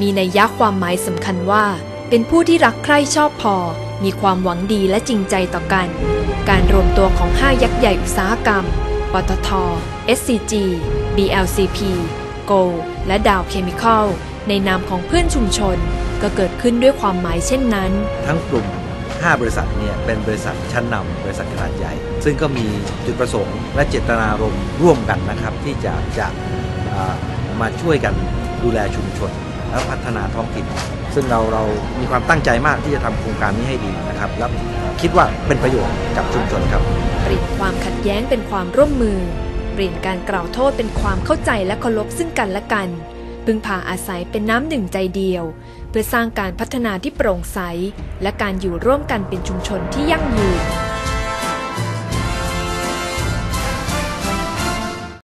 มีในยะความหมายสำคัญว่า เป็นผู้ที่รักใคร่ชอบพอ มีความหวังดีและจริงใจต่อกัน การรวมตัวของ 5 ยักษ์ใหญ่อุตสาหกรรม ปตท SCG BLCP Go และดาวเคมีคอลในนามของเพื่อนชุมชน ก็เกิดขึ้นด้วยความหมายเช่นนั้น ทั้งกลุ่ม 5 บริษัทเนี่ยเป็นบริษัทชั้นนำบริษัทขนาดใหญ่ ซึ่งก็มีจุดประสงค์และเจตนารมณ์ร่วมกันนะครับ ที่จะจะมาช่วยกัน ดูแลชุมชน และพัฒนาท้องถิ่น ซึ่งเราเรามีความตั้งใจมากที่จะทำโครงการนี้ให้ดีนะครับแล้วคิดว่าเป็นประโยชน์กับชุมชนครับเปลี่ยนความขัดแย้งเป็นความร่วมมือ เปลี่ยนการกล่าวโทษเป็นความเข้าใจและเคารพซึ่งกันและกัน พึ่งพาอาศัยเป็นน้ำหนึ่งใจเดียว เพื่อสร้างการพัฒนาที่โปร่งใส และการอยู่ร่วมกันเป็นชุมชนที่ยั่งยืน